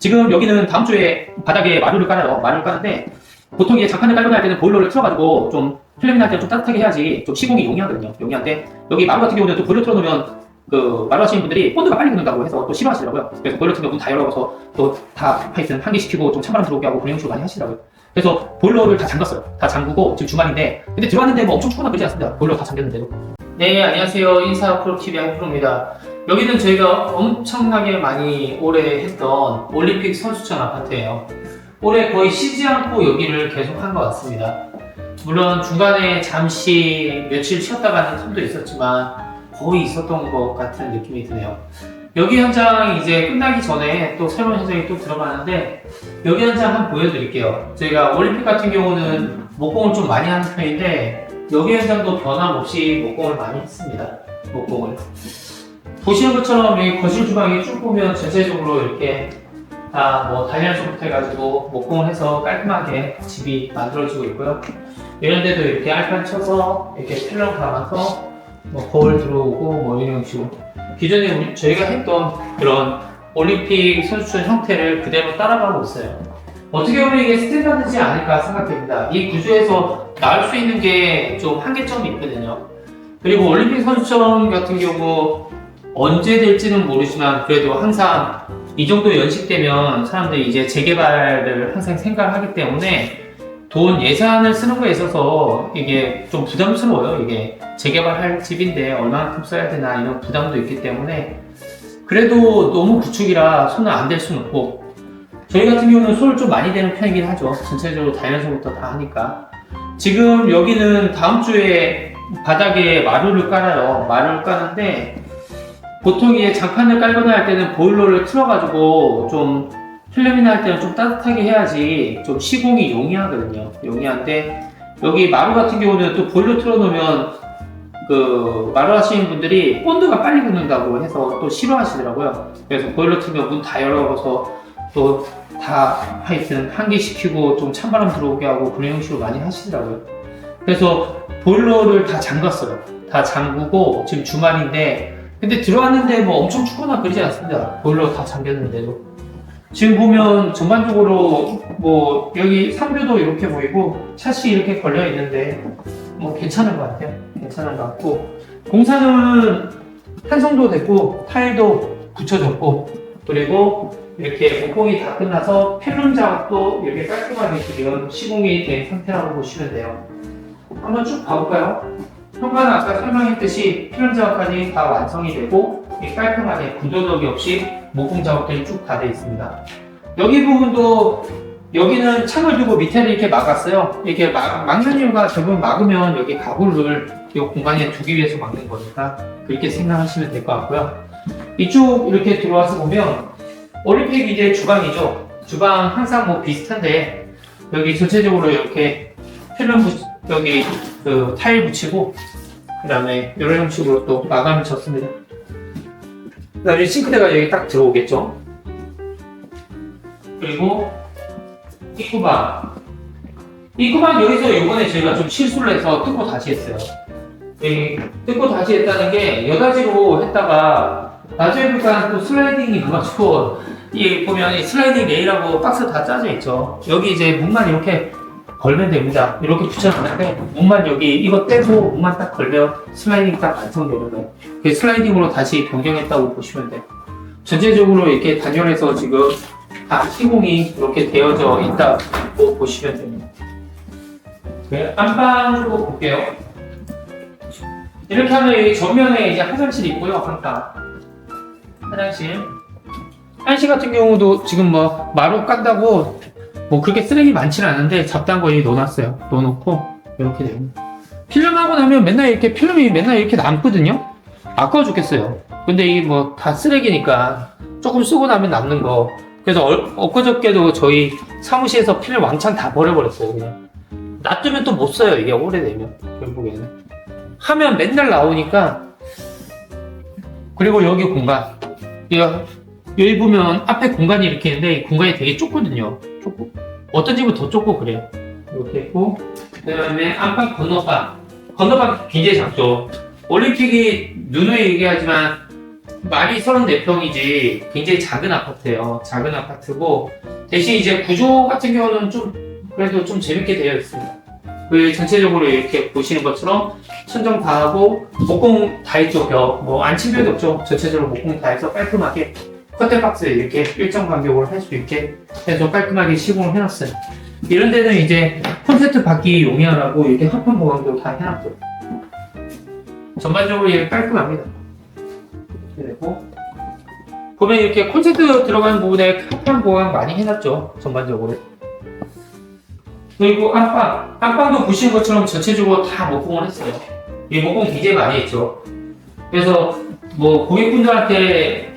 지금 여기는 다음 주에 바닥에 마루를 깔아요. 마루를 까는데 보통 이게 장판을 깔거나 할 때는 보일러를 틀어가지고 좀 필름이 날 때는 좀 따뜻하게 해야지 좀 시공이 용이하거든요. 용이한데 여기 마루 같은 경우는 또 보일러 틀어놓으면 그 마루 하시는 분들이 본드가 빨리 굳는다고 해서 또 싫어하시더라고요. 그래서 보일러 틀면 문다 열어서 또다 하여튼 환기시키고 좀 찬바람 들어오게 하고 그런 식으로 많이 하시더라고요. 그래서 보일러를 다 잠갔어요. 다 잠그고 지금 주말인데 근데 들어왔는데 뭐 엄청 춥거나 그러지 않습니다. 보일러 다 잠겼는데도. 네 안녕하세요 인사 프로TV 한프로입니다. 여기는 저희가 엄청나게 많이 오래 했던 올림픽 선수촌 아파트예요. 올해 거의 쉬지 않고 여기를 계속 한 것 같습니다. 물론 중간에 잠시 며칠 쉬었다 가는 틈도 있었지만 거의 있었던 것 같은 느낌이 드네요. 여기 현장 이제 끝나기 전에 또 새로운 현장이 또 들어가는데 여기 현장 한번 보여드릴게요. 저희가 올림픽 같은 경우는 목공을 좀 많이 하는 편인데 여기 현장도 변함없이 목공을 많이 했습니다. 목공을. 보시는 것처럼 여기 거실 주방이 쭉 보면 전체적으로 이렇게 다뭐 다이아소부터 해가지고 목공을 해서 깔끔하게 집이 만들어지고 있고요. 이런 데도 이렇게 알판 쳐서 이렇게 필름 감아서 뭐 거울 들어오고 뭐 이런 식으로 기존에 우리- 저희가 했던 그런 올림픽 선수촌 형태를 그대로 따라가고 있어요. 어떻게 보면 이게 스탠다드지 않을까 생각됩니다. 이 구조에서 나올 수 있는 게 좀 한계점이 있거든요. 그리고 올림픽 선수촌 같은 경우 언제 될지는 모르지만 그래도 항상 이 정도 연식되면 사람들이 이제 재개발을 항상 생각을 하기 때문에 돈 예산을 쓰는 거에 있어서 이게 좀 부담스러워요. 이게 재개발할 집인데 얼마만큼 써야 되나 이런 부담도 있기 때문에 그래도 너무 구축이라 손은 안댈 수는 없고 저희 같은 경우는 손을 좀 많이 대는 편이긴 하죠. 전체적으로 다이면서부터 다 하니까 지금 여기는 다음 주에 바닥에 마루를 깔아요. 마루를 까는데 보통 이게 장판을 깔거나 할 때는 보일러를 틀어가지고 좀 필름이 날 때는 좀 따뜻하게 해야지 좀 시공이 용이하거든요. 용이한데 여기 마루 같은 경우는 또 보일러 틀어놓으면 그 마루 하시는 분들이 본드가 빨리 굳는다고 해서 또 싫어하시더라고요. 그래서 보일러 틀면 문 다 열어서 또 다 하여튼 환기시키고 좀 찬바람 들어오게 하고 그런 형식으로 많이 하시더라고요. 그래서 보일러를 다 잠갔어요. 다 잠그고 지금 주말인데 근데 들어왔는데 뭐 엄청 춥거나 그러지 않습니다. 보일러 다 잠겼는데도. 지금 보면 전반적으로 뭐 여기 상뷰도 이렇게 보이고 샷이 이렇게 걸려 있는데 뭐 괜찮은 것 같아요. 괜찮은 것 같고 공사는 탄성도 됐고 타일도 붙여졌고 그리고 이렇게 목공이 다 끝나서 필름 작업도 이렇게 깔끔하게 지금 시공이 된 상태라고 보시면 돼요. 한번 쭉 봐볼까요? 현관은 아까 설명했듯이 필름 작업까지 다 완성이 되고 깔끔하게 구조덕이 없이 목공 작업들이 쭉다 되어 있습니다. 여기 부분도 여기는 창을 두고 밑에를 이렇게 막았어요. 이렇게 막, 막는 이유가 대부분 막으면 여기 가구를 이 공간에 두기 위해서 막는 거니까 그렇게 생각하시면 될 것 같고요. 이쪽 이렇게 들어와서 보면 올림픽 이제 주방이죠. 주방 항상 뭐 비슷한데 여기 전체적으로 이렇게 필름 붙 여기 그 타일 붙이고 그 다음에 이런 형식으로 또 마감을 쳤습니다. 그 다음에 싱크대가 여기 딱 들어오겠죠. 그리고 입구방. 입구방 여기서 이번에 저희가 좀 실수를 해서 뜯고 다시 했어요. 여기 뜯고 다시 했다는 게 여닫이로 했다가 나중에 보니까 또 슬라이딩이 그가지고 이 보면 이 슬라이딩 레일하고 박스 다 짜져 있죠. 여기 이제 문만 이렇게 걸면 됩니다. 이렇게 붙여놨는데 문만 여기 이거 떼고 문만 딱 걸면 슬라이딩 딱 완성되는 거예요. 그 슬라이딩으로 다시 변경했다고 보시면 돼요. 전체적으로 이렇게 단열해서 지금 다 시공이 이렇게 되어져 있다고 보시면 됩니다. 네, 안방으로 볼게요. 이렇게 하면 여기 정면에 이제 화장실 있고요, 한방. 화장실. 한시 같은 경우도 지금 뭐 마루 깐다고 뭐 그렇게 쓰레기 많지는 않은데 잡다한 거 여기 넣어놨어요. 넣어놓고 이렇게 됩니다. 필름 하고 나면 맨날 이렇게 필름이 맨날 이렇게 남거든요. 아까워 죽겠어요. 근데 이게 뭐 다 쓰레기니까 조금 쓰고 나면 남는 거. 그래서 얼, 엊그저께도 저희 사무실에서 필름 왕창 다 버려버렸어요. 그냥 놔두면 또 못 써요. 이게 오래되면 결국에는 하면 맨날 나오니까 그리고 여기 공간 여기, 보면 앞에 공간이 이렇게 있는데 이 공간이 되게 좁거든요. 좁고 어떤 집은 더 좁고 그래요. 이렇게 있고 그다음에 안방 건너방 건너방 굉장히 작죠. 올림픽이 누누이 얘기하지만 말이 34평이지 굉장히 작은 아파트예요. 작은 아파트고 대신 이제 구조 같은 경우는 좀 그래도 좀 재밌게 되어 있습니다. 그 전체적으로 이렇게 보시는 것처럼 천정 다 하고 목공 다 했죠 벽. 뭐 안친 벽이 없죠. 전체적으로 목공 다 해서 깔끔하게 커튼 박스 이렇게 일정 간격으로 할 수 있게 해서 깔끔하게 시공을 해놨어요. 이런 데는 이제 콘센트 받기 용이하라고 이렇게 합판 보강도 다 해놨죠. 전반적으로 이게 깔끔합니다. 되고 보면 이렇게 콘센트 들어가는 부분에 합판 보강 많이 해놨죠. 전반적으로. 그리고 안방, 안방도 보시는 것처럼 전체적으로 다 목공을 했어요. 이 목공 굉장히 많이 했죠. 그래서 뭐 고객분들한테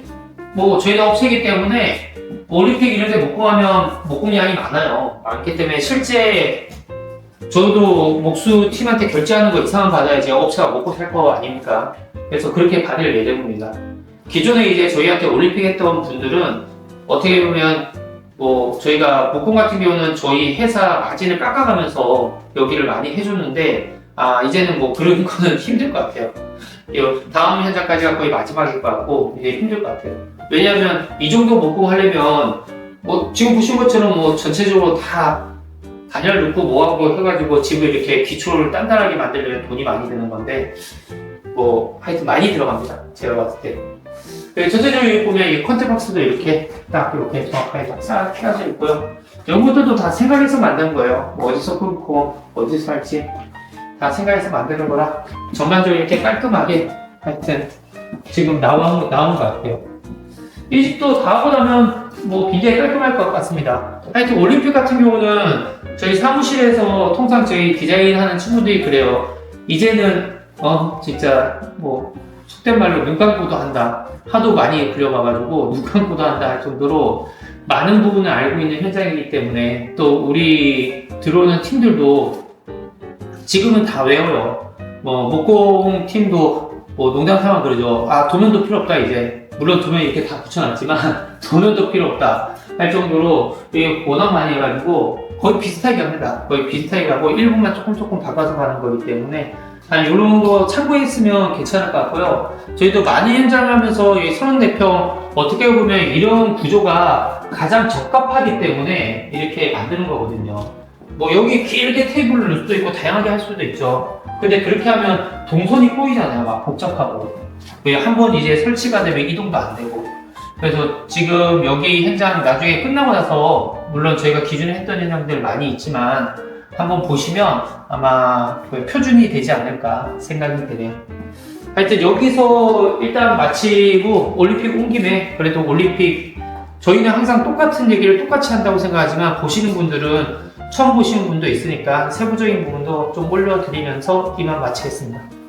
뭐 저희가 업체이기 때문에 올림픽 이런 데 목공하면 목공량이 많아요. 많기 때문에 실제 저도 목수 팀한테 결제하는 거 이상은 받아야지 업체가 먹고 살 거 아닙니까? 그래서 그렇게 받을 예정입니다. 기존에 이제 저희한테 올림픽 했던 분들은 어떻게 보면 뭐 저희가 목공 같은 경우는 저희 회사 마진을 깎아가면서 여기를 많이 해줬는데 아 이제는 뭐 그런 거는 힘들 것 같아요. 이 다음 현장까지가 거의 마지막일 것 같고 이제 힘들 것 같아요. 왜냐하면 이 정도 목공 하려면 뭐 지금 보신 것처럼 뭐 전체적으로 다 단열 넣고 뭐하고 해가지고 집을 이렇게 기초를 단단하게 만들려면 돈이 많이 드는 건데 뭐 하여튼 많이 들어갑니다. 제가 봤을 때. 네, 전체적으로 여기 보면 이 컨테 박스도 이렇게 딱 이렇게 정확하게 딱 쌓- 쌓여져 있고요. 이런 것들도 다 생각해서 만든 거예요. 뭐 어디서 끊고 어디서 할지 다 생각해서 만드는 거라 전반적으로 이렇게 깔끔하게 하여튼 지금 나온, 나온 것 같아요. 이 집도 다 하고 나면 뭐 굉장히 깔끔할 것 같습니다. 하여튼 올림픽 같은 경우는 저희 사무실에서 통상 저희 디자인 하는 친구들이 그래요. 이제는 어 진짜 뭐 속된 말로 눈 감고도 한다. 하도 많이 그려봐가지고 눈 감고도 한다 할 정도로 많은 부분을 알고 있는 현장이기 때문에 또 우리 들어오는 팀들도 지금은 다 외워요. 뭐 목공 팀도 뭐 농담 삼아 그러죠. 아 도면도 필요 없다 이제. 물론 도면 이렇게 다 붙여놨지만 도면도 필요 없다 할 정도로 이게 워낙 많이 해가지고 거의 비슷하게 합니다. 거의 비슷하게 하고 일부만 조금 조금 바꿔서 가는 거기 때문에 한 이런 거 참고했으면 괜찮을 것 같고요. 저희도 많이 현장을 하면서 이 34평 어떻게 보면 이런 구조가 가장 적합하기 때문에 이렇게 만드는 거거든요. 뭐 여기 길게 테이블을 넣을 수도 있고 다양하게 할 수도 있죠. 근데 그렇게 하면 동선이 꼬이잖아요. 막 복잡하고. 한 번 이제 설치가 되면 이동도 안 되고. 그래서 지금 여기 현장 나중에 끝나고 나서 물론 저희가 기존에 했던 현장들 많이 있지만 한번 보시면 아마 그 표준이 되지 않을까 생각이 드네요. 하여튼 여기서 일단 마치고 올림픽 온 김에 그래도 올림픽 저희는 항상 똑같은 얘기를 똑같이 한다고 생각하지만 보시는 분들은 처음 보시는 분도 있으니까 세부적인 부분도 좀 올려드리면서 이만 마치겠습니다.